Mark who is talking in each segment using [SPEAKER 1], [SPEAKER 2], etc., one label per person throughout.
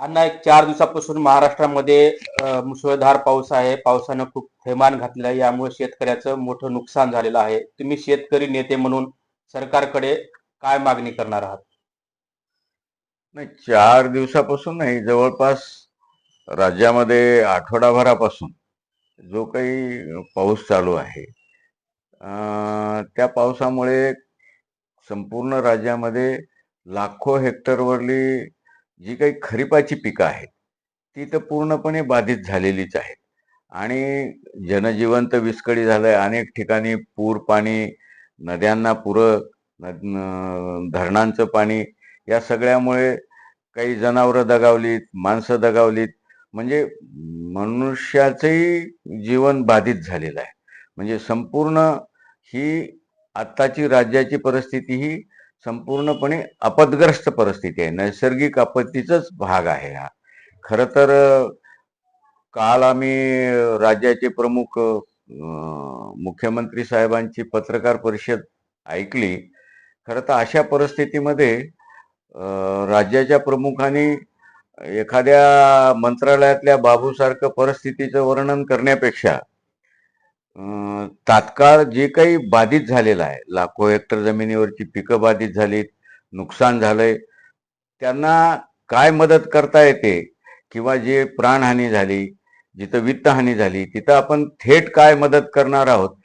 [SPEAKER 1] अण्णा एक चार दिवसापासून महाराष्ट्रामध्ये मुसळधार पाऊस आहे. पावसानं खूप थैमान घातलं आहे. यामुळे शेतकऱ्याचं मोठं नुकसान झालेलं आहे. तुम्ही शेतकरी नेते म्हणून सरकारकडे काय मागणी करणार आहात?
[SPEAKER 2] नाही चार दिवसापासून नाही. जवळपास राज्यामध्ये आठवडाभरापासून जो काही पाऊस चालू आहे त्या पावसामुळे संपूर्ण राज्यामध्ये लाखो हेक्टरवरली जी काही खरीपाची पिकं आहेत ती तर पूर्णपणे बाधित झालेलीच आहेत. आणि जनजीवन तर विस्कळी झालंय अनेक ठिकाणी पूर पाणी नद्यांना पुरं न- धरणांचं पाणी या सगळ्यामुळे काही जनावरं दगावलीत माणसं दगावलीत. म्हणजे मनुष्याचंही जीवन बाधित झालेलं आहे. म्हणजे संपूर्ण ही आत्ताची राज्याची परिस्थिती ही संपूर्णपणे आपदग्रस्त परिस्थिती आहे. नैसर्गिक आपत्तीचाच भाग आहे हा. खरं तर काल आम्ही राज्याचे प्रमुख मुख्यमंत्री साहेबांची पत्रकार परिषद ऐकली. खरं तर अशा परिस्थितीमध्ये राज्याच्या प्रमुखांनी एखाद्या मंत्रालयातल्या बाबूसारखं परिस्थितीचं वर्णन करण्यापेक्षा तात्काळ जे काही बाधित झालेलं आहे लाखो हेक्टर जमिनीवरची पिकं बाधित झालीत नुकसान झालंय त्यांना काय मदत करता येते किंवा जे प्राणहानी झाली जिथं वित्तहानी झाली तिथं आपण थेट काय मदत करणार आहोत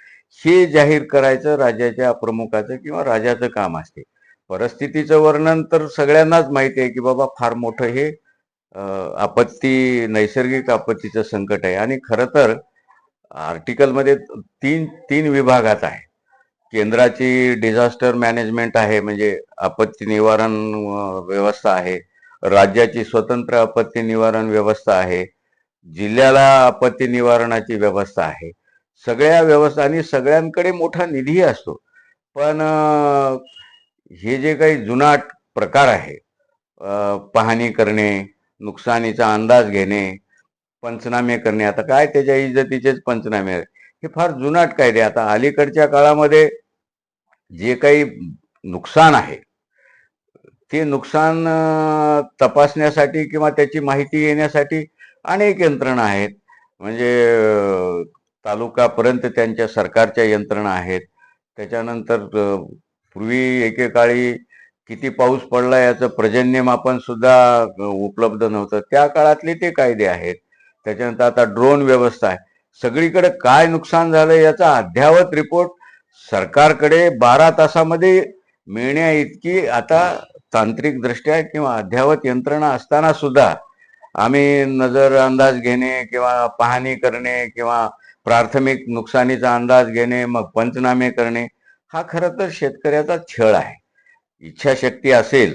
[SPEAKER 2] हे जाहीर करायचं राज्याच्या प्रमुखाचं किंवा राजाचं काम असते. परिस्थितीचं वर्णन तर सगळ्यांनाच माहिती आहे की बाबा फार मोठं हे आपत्ती नैसर्गिक आपत्तीचं संकट आहे. आणि खरं तर आर्टिकलमध्ये तीन तीन विभागात आहे. केंद्राची डिझास्टर मॅनेजमेंट आहे म्हणजे आपत्ती निवारण व्यवस्था आहे. राज्याची स्वतंत्र आपत्ती निवारण व्यवस्था आहे. जिल्ह्याला आपत्ती निवारणाची व्यवस्था आहे. सगळ्या व्यवस्था आणि सगळ्यांकडे मोठा निधी असतो. पण हे जे काही जुनाट प्रकार आहे पाहणी करणे नुकसानीचा अंदाज घेणे पंचनामे करणे. आता काय त्याच्या इज्जतीचेच पंचनामे आहेत? हे फार जुनाट कायदे. आता अलीकडच्या काळामध्ये जे काही नुकसान आहे ते नुकसान तपासण्यासाठी किंवा त्याची माहिती येण्यासाठी अनेक यंत्रणा आहेत. म्हणजे तालुकापर्यंत त्यांच्या सरकारच्या यंत्रणा आहेत. त्याच्यानंतर पूर्वी एकेकाळी किती पाऊस पडला याचं पर्जन्यमापन सुद्धा उपलब्ध नव्हतं. त्या काळातले ते कायदे आहेत. त्याच्यानंतर आता ड्रोन व्यवस्था आहे. सगळीकडे काय नुकसान झालं याचा अद्यावत रिपोर्ट सरकारकडे बारा तासामध्ये मिळण्या इतकी आता तांत्रिकदृष्ट्या किंवा अद्यावत यंत्रणा असताना सुद्धा आम्ही नजर अंदाज घेणे किंवा पाहणी करणे किंवा प्राथमिक नुकसानीचा अंदाज घेणे मग पंचनामे करणे हा खरं तर शेतकऱ्याचा छळ आहे. इच्छाशक्ती असेल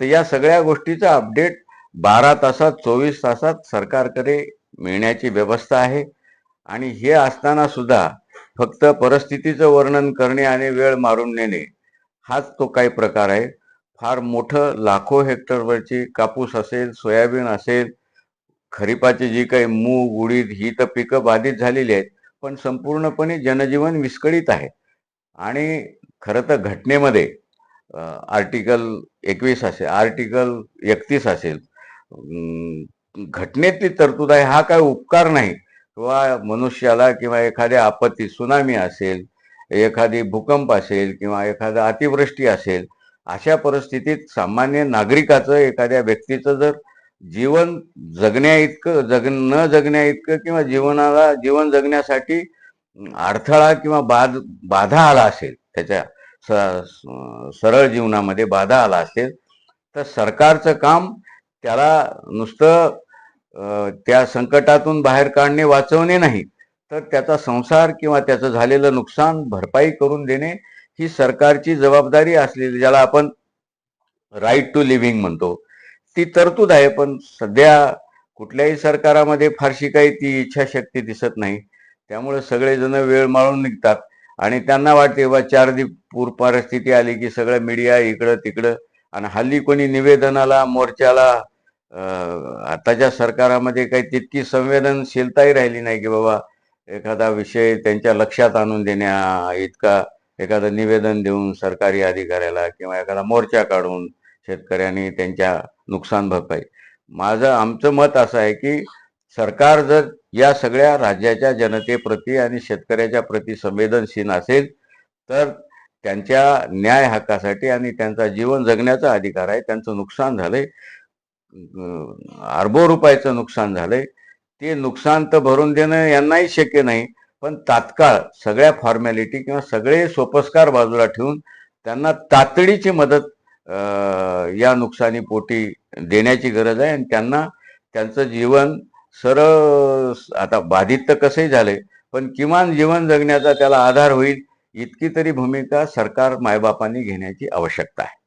[SPEAKER 2] तर या सगळ्या गोष्टीचा अपडेट बारा तासात चोवीस तासात सरकारकडे मिळण्याची व्यवस्था आहे. आणि हे असताना सुद्धा फक्त परिस्थितीचं वर्णन करणे आणि वेळ मारून नेणे हाच तो काही प्रकार आहे. फार मोठं लाखो हेक्टरवरची कापूस असेल सोयाबीन असेल खरीपाची जी काही मूग उडीद ही तर पिकं बाधित झालेली आहेत पण संपूर्णपणे जनजीवन विस्कळीत आहे. आणि खरं तर घटनेमध्ये आर्टिकल एकवीस असेल आर्टिकल एकतीस असेल घटनेतली तरतूद आहे हा काय उपकार नाही. किंवा मनुष्याला किंवा एखाद्या आपत्ती सुनामी असेल एखादी भूकंप असेल किंवा एखादा अतिवृष्टी असेल अशा परिस्थितीत सामान्य नागरिकाचं एखाद्या व्यक्तीचं जर जीवन जगण्या इतकं जग न जगण्या इतकं किंवा जीवनाला जीवन जगण्यासाठी अडथळा किंवा बाद बाधा आला असेल त्याच्या स- सरळ जीवनामध्ये बाधा आला असेल तर सरकारचं काम त्याला नुसतं त्या संकटातून बाहेर काढणे वाचवणे नाही. तर त्याचा संसार किंवा त्याचं झालेलं नुकसान भरपाई करून देणे ही सरकारची जबाबदारी असलेली ज्याला आपण राईट टू लिव्हिंग म्हणतो. ती तरतूद आहे पण सध्या कुठल्याही सरकारामध्ये फारशी काही ती इच्छाशक्ती दिसत नाही. त्यामुळे सगळेजण वेळ माळून निघतात. आणि त्यांना वाटते बा चार दिवस पूर परिस्थिती आली की सगळं मीडिया इकडं तिकडं आणि हल्ली कोणी निवेदनाला मोर्चाला आताच्या सरकारामध्ये काही तितकी संवेदनशीलताही राहिली नाही की बाबा एखादा विषय त्यांच्या लक्षात आणून देण्या इतका एखादं निवेदन देऊन सरकारी अधिकाऱ्याला किंवा एखादा मोर्चा काढून शेतकऱ्यांनी त्यांच्या नुकसान भरपाई. माझं आमचं मत असं आहे की सरकार जर या सगळ्या राज्याच्या जनतेप्रती आणि शेतकऱ्याच्या प्रती संवेदनशील असेल तर त्यांच्या न्याय हक्कासाठी आणि त्यांचा जीवन जगण्याचा अधिकार आहे त्यांचं नुकसान झालंय. अरबो रुपयाचं नुकसान झालंय. ते नुकसान तर भरून देणं यांनाही शक्य नाही पण तात्काळ सगळ्या फॉर्मॅलिटी किंवा सगळे सोपस्कार बाजूला ठेवून त्यांना तातडीची मदत या या नुकसानीपोटी देण्याची गरज आहे आणि त्यांना त्यांचं जीवन सरळ आता बाधित तर कसंही झालंय पण किमान जीवन जगण्याचा त्याला आधार होईल इतकी तरी भूमिका सरकार मायबापांनी घेण्याची आवश्यकता आहे.